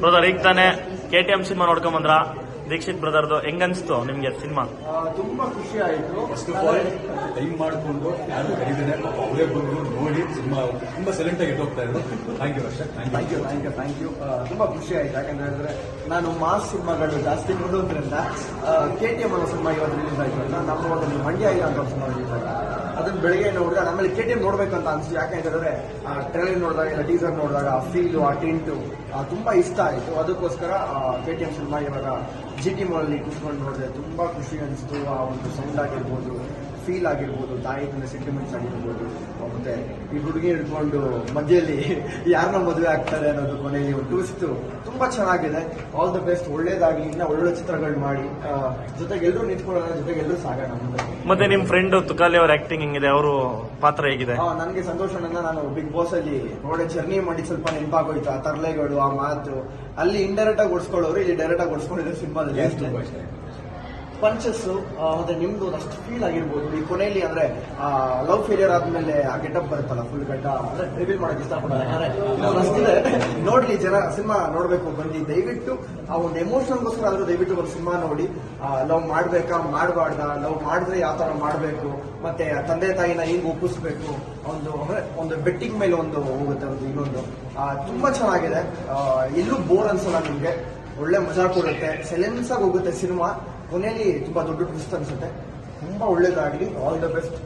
Brother ಈಗ ತಾನೇ K T M cinema ನೋಡ್ಕೊಂಡ್ ಬಂದ್ರ? ದೀಕ್ಷಿತ್ ಬ್ರದರ್ದು ಹೆಂಗನ್ಸ್ತು ನಿಮ್ಗೆ ಸಿನಿಮಾ ಆ, ತುಂಬಾ ಖುಷಿ ಆಯ್ತು. ಫಸ್ಟ್ ಆಫ್ ಆಲ್ ಟೈಮ್ ಮಾಡಿಕೊಂಡು ಯಾರು ಕರೀತಾರೆ ಅವರೇ ಬಂದು ನೋಡಿ ಸಿನಿಮಾ ತುಂಬಾ ಸೈಲೆಂಟ್ ಆಗಿ ಹೋಗ್ತಾ ಇದ್ರು. ಥ್ಯಾಂಕ್ ಯು ಅಷ್ಟೇ thank thank you thank you thank you ತುಂಬಾ ಖುಷಿ ಆಯ್ತು. ಯಾಕಂದ್ರೆ ಹೇಳಿದ್ರೆ ನಾನು ಮಾಸ್ ಸಿನಿಮಾಗಳು ಜಾಸ್ತಿ ನೋಡೋದ್ರಿಂದ ಕೆ ಟಿ ಎಂ ಅನ್ನೋ ಸಿನಿಮಾ ಇವತ್ತು ರಿಲೀಸ್ ಆಯ್ತು ಅಂತ. ನಮ್ಮ ಒಂದು ಮಂಡ್ಯ ಇಲ್ಲ ಅಂತ ಸಿನಿಮಾ ರಿಲೀಸ್ ಆಯ್ತು. ಬೆಳಗ್ಗೆ ನೋಡಿದ್ರೆ ನಮ್ಮಲ್ಲಿ ಕೆ ಟಿ ಎಂ ನೋಡ್ಬೇಕು ಅಂತ ಅನ್ಸಿ ಯಾಕೆ ಆ ಟ್ರೈಲರ್ ನೋಡಿದಾಗ, ಇಲ್ಲ ಟೀಸರ್ ನೋಡಿದಾಗ, ಆ ಫೀಲು ಆ ಟಿಂಟು ತುಂಬಾ ಇಷ್ಟ ಆಯ್ತು. ಅದಕ್ಕೋಸ್ಕರ ಕೆ ಟಿ ಎಂ ಸಿನಿಮಾ ಇವಾಗ ಜಿ ಟಿ ಮಾಲಲ್ಲಿ ಕೂತ್ಕೊಂಡು ನೋಡಿದೆ ತುಂಬಾ ಖುಷಿ ಅನಿಸ್ತು. ಆ ಒಂದು ಸೌಂಡ್ ಆಗಿರ್ಬೋದು ಫೀಲ್ ಆಗಿರ್ಬೋದು ತಾಯಿನ ಸೆಂಟಿಮೆಂಟ್ಸ್ ಆಗಿರ್ಬೋದು. ಈ ಹುಡುಗಿ ಹಿಡ್ಕೊಂಡು ಮಧ್ಯೆಯಲ್ಲಿ ಯಾರನ್ನ ಮದುವೆ ಆಗ್ತಾರೆ ಅನ್ನೋದು ಕೊನೆಯಲ್ಲಿ ಒಂದು ತುಂಬಾ ಚೆನ್ನಾಗಿದೆ. ಆಲ್ ದ ಬೆಸ್ಟ್ ಒಳ್ಳೇದಾಗ್ಲಿ. ಇನ್ನ ಒಳ್ಳೊಳ್ಳೆ ಚಿತ್ರಗಳು ಮಾಡಿ. ಜೊತೆಗೆ ಎಲ್ಲರೂ ನಿಂತ್ಕೊಳ್ಳೋಣ. ಜೊತೆಗೆ ಎಲ್ಲರೂ ಸಾಗೋಣ ಮತ್ತೆ ನಿಮ್ ಫ್ರೆಂಡ್ ತುಕಾಲಿ ಅವ್ರ ಆಕ್ಟಿಂಗ್ ಹೆಂಗಿದೆ? ಅವರು ಪಾತ್ರ ಹೇಗಿದೆ? ನನಗೆ ಸಂತೋಷ ನಾನು ಬಿಗ್ ಬಾಸ್ ಅಲ್ಲಿ ನೋಡೆ ಜರ್ನಿ ಮಾಡಿ ಸ್ವಲ್ಪ ನೆನಪಾಗೋಯ್ತು. ಆ ತರಲೆಗಳು ಆ ಮಾತು. ಅಲ್ಲಿ ಇಂಡೈರೆಕ್ಟ್ ಆಗಿ ಓಡಿಸ್ಕೊಳ್ಳೋರು ಇಲ್ಲಿ ಡೈರೆಕ್ಟ್ ಆಗಿ ಓಡಿಸ್ಕೊಂಡಿದ್ರು ಸಿನಿಮಾದಲ್ಲಿ ಪಂಚಸ್ ಮತ್ತೆ ನಿಮ್ದು ಒಂದಷ್ಟು ಫೀಲ್ ಆಗಿರ್ಬೋದು. ಈ ಕೊನೆಯಲ್ಲಿ ಅಂದ್ರೆ ಲವ್ ಫೇಲಿಯರ್ ಆದ್ಮೇಲೆ ಆ ಗೆಟಪ್ ಬರುತ್ತಲ್ಲ ಫುಲ್ ಗಡ್ಡ ಅಂದ್ರೆ ರಿವೀಲ್ ಮಾಡಕ್ ಇನ್ನೊಂದು ಅಷ್ಟಿದೆ. ನೋಡ್ಲಿ, ಜನ ಸಿನಿಮಾ ನೋಡ್ಬೇಕು ಬಂದಿ ದಯವಿಟ್ಟು ಆ ಒಂದು ಎಮೋಷನ್ಗೋಸ್ಕರ ಆದ್ರೆ ದಯವಿಟ್ಟು ಒಂದು ಸಿನಿಮಾ ನೋಡಿ. ಲವ್ ಮಾಡ್ಬೇಕಾ? ಮಾಡಬಾರ್ದ? ಲವ್ ಮಾಡಿದ್ರೆ ಯಾವ ತರ ಮಾಡ್ಬೇಕು? ಮತ್ತೆ ತಂದೆ ತಾಯಿನ ಹಿಂಗ್ ಒಪ್ಪಿಸ್ಬೇಕು? ಒಂದು, ಅಂದ್ರೆ ಒಂದು ಬೆಟ್ಟಿಂಗ್ ಮೇಲೆ ಒಂದು ಹೋಗುತ್ತೆ, ಒಂದು ಇನ್ನೊಂದು. ತುಂಬಾ ಚೆನ್ನಾಗಿದೆ. ಎಲ್ಲೂ ಬೋರ್ ಅನ್ಸಲ್ಲ ನಿಮ್ಗೆ. ಒಳ್ಳೆ ಮಜಾ ಕೊಡುತ್ತೆ. ಸೆಲೆನ್ಸ್ ಹೋಗುತ್ತೆ ಸಿನಿಮಾ. ಕೊನೆಯಲ್ಲಿ ತುಂಬಾ ದೊಡ್ಡ ಟ್ವಿಸ್ಟ್ ಅನ್ಸುತ್ತೆ. ತುಂಬಾ ಒಳ್ಳೇದಾಗ್ಲಿ. All the best